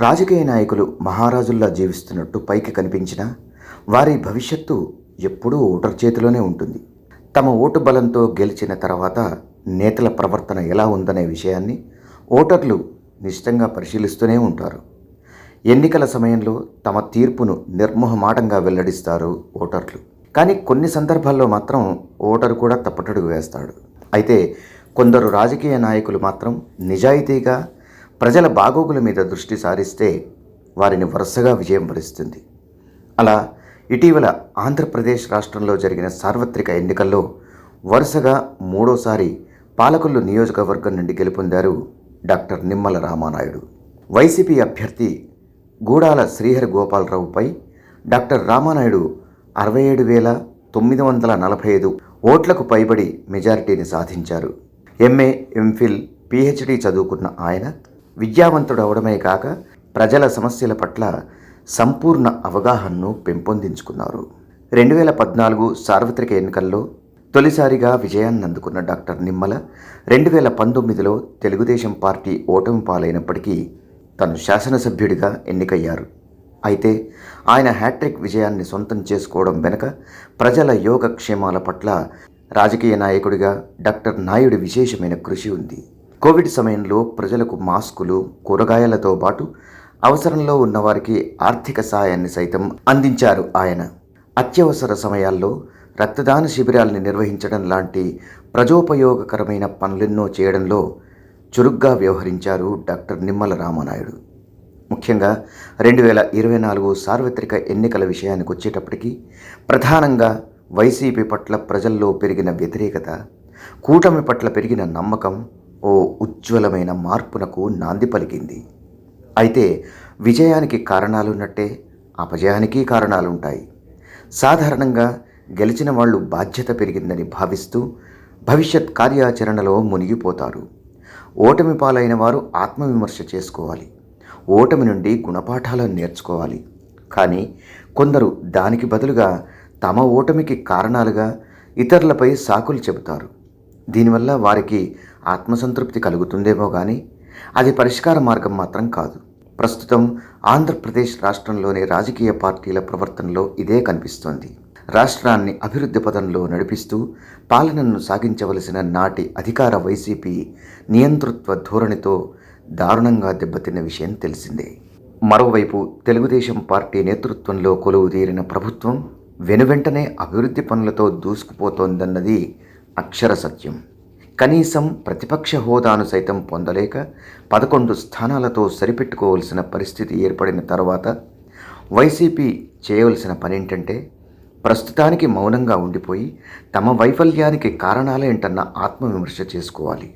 రాజకీయ నాయకులు మహారాజుల్లా జీవిస్తున్నట్టు పైకి కనిపించినా వారి భవిష్యత్తు ఎప్పుడూ ఓటర్ చేతిలోనే ఉంటుంది. తమ ఓటు బలంతో గెలిచిన తర్వాత నేతల ప్రవర్తన ఎలా ఉందనే విషయాన్ని ఓటర్లు నిశ్చితంగా పరిశీలిస్తూనే ఉంటారు. ఎన్నికల సమయంలో తమ తీర్పును నిర్మోహమాటంగా వెల్లడిస్తారు ఓటర్లు. కానీ కొన్ని సందర్భాల్లో మాత్రం ఓటరు కూడా తప్పటడుగు వేస్తాడు. అయితే కొందరు రాజకీయ నాయకులు మాత్రం నిజాయితీగా ప్రజల బాగోగుల మీద దృష్టి సారిస్తే వారిని వరుసగా విజయం వరిస్తుంది. అలా ఇటీవల ఆంధ్రప్రదేశ్ రాష్ట్రంలో జరిగిన సార్వత్రిక ఎన్నికల్లో వరుసగా మూడోసారి పాలకొల్లు నియోజకవర్గం నుండి గెలుపొందారు డాక్టర్ నిమ్మల రామానాయుడు. వైసీపీ అభ్యర్థి గూడాల శ్రీహరి గోపాలరావుపై డాక్టర్ రామానాయుడు అరవై ఏడు వేల తొమ్మిది వందల నలభై ఐదు ఓట్లకు పైబడి మెజారిటీని సాధించారు. ఎంఏ ఎంఫిల్ పిహెచ్డి చదువుకున్న ఆయన విద్యావంతుడు అవడమే కాక ప్రజల సమస్యల పట్ల సంపూర్ణ అవగాహనను పెంపొందించుకున్నారు. రెండు వేల పద్నాలుగు సార్వత్రిక ఎన్నికల్లో తొలిసారిగా విజయాన్ని అందుకున్న డాక్టర్ నిమ్మల రెండు వేల పంతొమ్మిదిలో తెలుగుదేశం పార్టీ ఓటమి పాలైనప్పటికీ తను శాసనసభ్యుడిగా ఎన్నికయ్యారు. అయితే ఆయన హ్యాట్రిక్ విజయాన్ని సొంతం చేసుకోవడం వెనుక ప్రజల యోగక్షేమాల పట్ల రాజకీయ నాయకుడిగా డాక్టర్ నాయుడు విశేషమైన కృషి ఉంది. కోవిడ్ సమయంలో ప్రజలకు మాస్కులు కూరగాయలతో పాటు అవసరంలో ఉన్నవారికి ఆర్థిక సాయాన్ని సైతం అందించారు ఆయన. అత్యవసర సమయాల్లో రక్తదాన శిబిరాల్ని నిర్వహించడం లాంటి ప్రజోపయోగకరమైన పనులెన్నో చేయడంలో చురుగ్గా వ్యవహరించారు డాక్టర్ నిమ్మల రామనాయుడు. ముఖ్యంగా రెండు వేల ఇరవై నాలుగు సార్వత్రిక ఎన్నికల విషయానికి వచ్చేటప్పటికీ ప్రధానంగా వైసీపీ పట్ల ప్రజల్లో పెరిగిన వ్యతిరేకత కూటమి పట్ల పెరిగిన నమ్మకం ఓ ఉజ్వలమైన మార్పునకు నాంది పలికింది. అయితే విజయానికి కారణాలున్నట్టే అపజయానికి కారణాలుంటాయి. సాధారణంగా గెలిచిన వాళ్ళు బాధ్యత పెరిగిందని భావిస్తూ భవిష్యత్ కార్యాచరణలో మునిగిపోతారు. ఓటమి పాలైన వారు ఆత్మవిమర్శ చేసుకోవాలి. ఓటమి నుండి గుణపాఠాలను నేర్చుకోవాలి. కానీ కొందరు దానికి బదులుగా తమ ఓటమికి కారణాలుగా ఇతరులపై సాకులు చెబుతారు. దీనివల్ల వారికి ఆత్మసంతృప్తి కలుగుతుందేమో కానీ అది పరిష్కార మార్గం మాత్రం కాదు. ప్రస్తుతం ఆంధ్రప్రదేశ్ రాష్ట్రంలోని రాజకీయ పార్టీల ప్రవర్తనలో ఇదే కనిపిస్తోంది. రాష్ట్రాన్ని అభివృద్ధి పదంలో నడిపిస్తూ పాలనను సాగించవలసిన నాటి అధికార వైసీపీ నియంతృత్వ ధోరణితో దారుణంగా దెబ్బతిన్న విషయం తెలిసిందే. మరోవైపు తెలుగుదేశం పార్టీ నేతృత్వంలో కొలువు తీరిన ప్రభుత్వం వెనువెంటనే అభివృద్ధి పనులతో దూసుకుపోతోందన్నది అక్షర సత్యం. కనీసం ప్రతిపక్ష హోదాను సైతం పొందలేక పదకొండు స్థానాలతో సరిపెట్టుకోవలసిన పరిస్థితి ఏర్పడిన తర్వాత వైసీపీ చేయవలసిన పనేంటంటే ప్రస్తుతానికి మౌనంగా ఉండిపోయి తమ వైఫల్యానికి కారణాలేంటన్న ఆత్మవిమర్శ చేసుకోవాలి.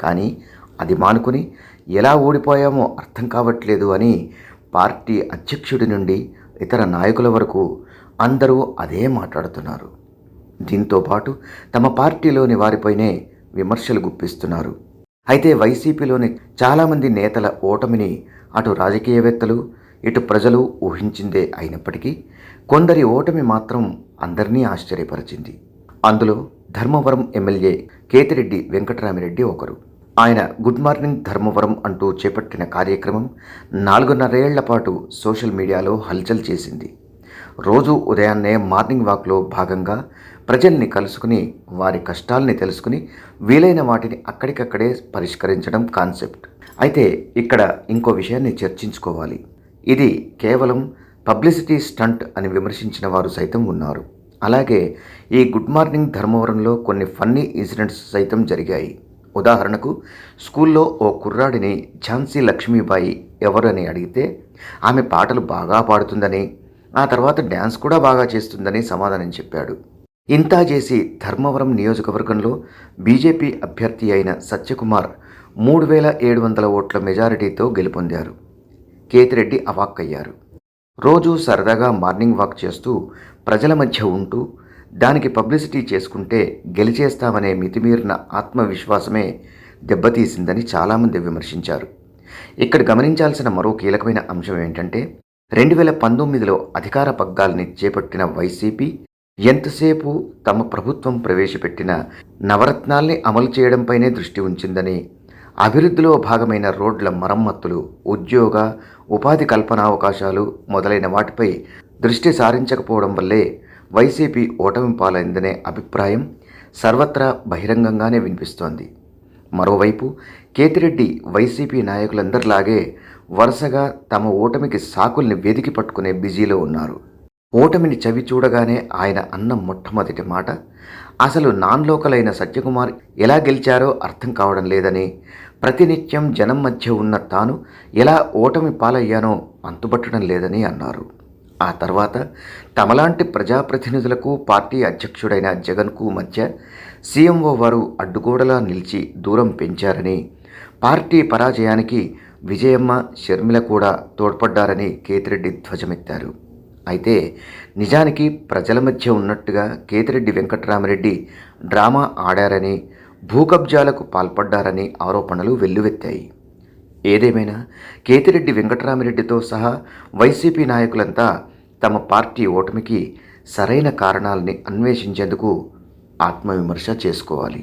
కానీ అది మానుకుని ఎలా ఓడిపోయామో అర్థం కావట్లేదు అని పార్టీ అధ్యక్షుడి నుండి ఇతర నాయకుల వరకు అందరూ అదే మాట్లాడుతున్నారు. దీంతో పాటు తమ పార్టీలోని వారిపైనే విమర్శలు గుప్పిస్తున్నారు. అయితే వైసీపీలోని చాలామంది నేతల ఓటమిని అటు రాజకీయవేత్తలు ఇటు ప్రజలు ఊహించిందే అయినప్పటికీ కొందరి ఓటమి మాత్రం అందరినీ ఆశ్చర్యపరిచింది. అందులో ధర్మవరం ఎమ్మెల్యే కేతిరెడ్డి వెంకటరామిరెడ్డి ఒకరు. ఆయన గుడ్ మార్నింగ్ ధర్మవరం అంటూ చేపట్టిన కార్యక్రమం నాలుగున్నరేళ్ళ పాటు సోషల్ మీడియాలో హల్చల్ చేసింది. రోజు ఉదయాన్నే మార్నింగ్ వాక్లో భాగంగా ప్రజల్ని కలుసుకుని వారి కష్టాల్ని తెలుసుకుని వీలైన వాటిని అక్కడికక్కడే పరిష్కరించడం కాన్సెప్ట్. అయితే ఇక్కడ ఇంకో విషయాన్ని చర్చించుకోవాలి. ఇది కేవలం పబ్లిసిటీ స్టంట్ అని విమర్శించిన వారు సైతం ఉన్నారు. అలాగే ఈ గుడ్ మార్నింగ్ ధర్మవరంలో కొన్ని ఫన్నీ ఇన్సిడెంట్స్ సైతం జరిగాయి. ఉదాహరణకు స్కూల్లో ఓ కుర్రాడిని ఝాన్సీ లక్ష్మీబాయి ఎవరని అడిగితే ఆమె పాటలు బాగా పాడుతుందని ఆ తర్వాత డ్యాన్స్ కూడా బాగా చేస్తుందని సమాధానం చెప్పాడు. ఇంతా చేసి ధర్మవరం నియోజకవర్గంలో బీజేపీ అభ్యర్థి అయిన సత్యకుమార్ మూడు వేల ఏడు వందల ఓట్ల మెజారిటీతో గెలుపొందారు. కేతిరెడ్డి అవాక్కయ్యారు. రోజు సరదాగా మార్నింగ్ వాక్ చేస్తూ ప్రజల మధ్య ఉంటూ దానికి పబ్లిసిటీ చేసుకుంటే గెలిచేస్తామనే మితిమీరిన ఆత్మవిశ్వాసమే దెబ్బతీసిందని చాలామంది విమర్శించారు. ఇక్కడ గమనించాల్సిన మరో కీలకమైన అంశం ఏంటంటే రెండు వేల పంతొమ్మిదిలో అధికార పగ్గాల్ని చేపట్టిన వైసీపీ ఎంతసేపు తమ ప్రభుత్వం ప్రవేశపెట్టిన నవరత్నాల్ని అమలు చేయడంపైనే దృష్టి ఉంచిందని అభివృద్ధిలో భాగమైన రోడ్ల మరమ్మతులు ఉద్యోగ ఉపాధి కల్పన అవకాశాలు మొదలైన వాటిపై దృష్టి సారించకపోవడం వల్లే వైసీపీ ఓటమి పాలైందనే అభిప్రాయం సర్వత్రా బహిరంగంగానే వినిపిస్తోంది. మరోవైపు కేతిరెడ్డి వైసీపీ నాయకులందరిలాగే వరుసగా తమ ఓటమికి సాకుల్ని వెదికి పట్టుకునే బిజీలో ఉన్నారు. ఓటమిని చవి చూడగానే ఆయన అన్న మొట్టమొదటి మాట అసలు నాన్ లోకల్ అయిన సత్యకుమార్ ఎలా గెలిచారో అర్థం కావడం లేదని ప్రతినిత్యం జనం మధ్య ఉన్న తాను ఎలా ఓటమి పాలయ్యానో అంతుబట్టడం లేదని అన్నారు. ఆ తర్వాత తమలాంటి ప్రజాప్రతినిధులకు పార్టీ అధ్యక్షుడైన జగన్కు మధ్య సీఎంఓ వారు అడ్డుగోడలా నిలిచి దూరం పెంచారని పార్టీ పరాజయానికి విజయమ్మ షర్మిల కూడా తోడ్పడ్డారని కేతిరెడ్డి ధ్వజమెత్తారు. అయితే నిజానికి ప్రజల మధ్య ఉన్నట్టుగా కేతిరెడ్డి వెంకట్రామరెడ్డి డ్రామా ఆడారని భూకబ్జాలకు పాల్పడ్డారని ఆరోపణలు వెల్లువెత్తాయి. ఏదేమైనా కేతిరెడ్డి వెంకటరామిరెడ్డితో సహా వైసీపీ నాయకులంతా తమ పార్టీ ఓటమికి సరైన కారణాలని అన్వేషించేందుకు ఆత్మవిమర్శ చేసుకోవాలి.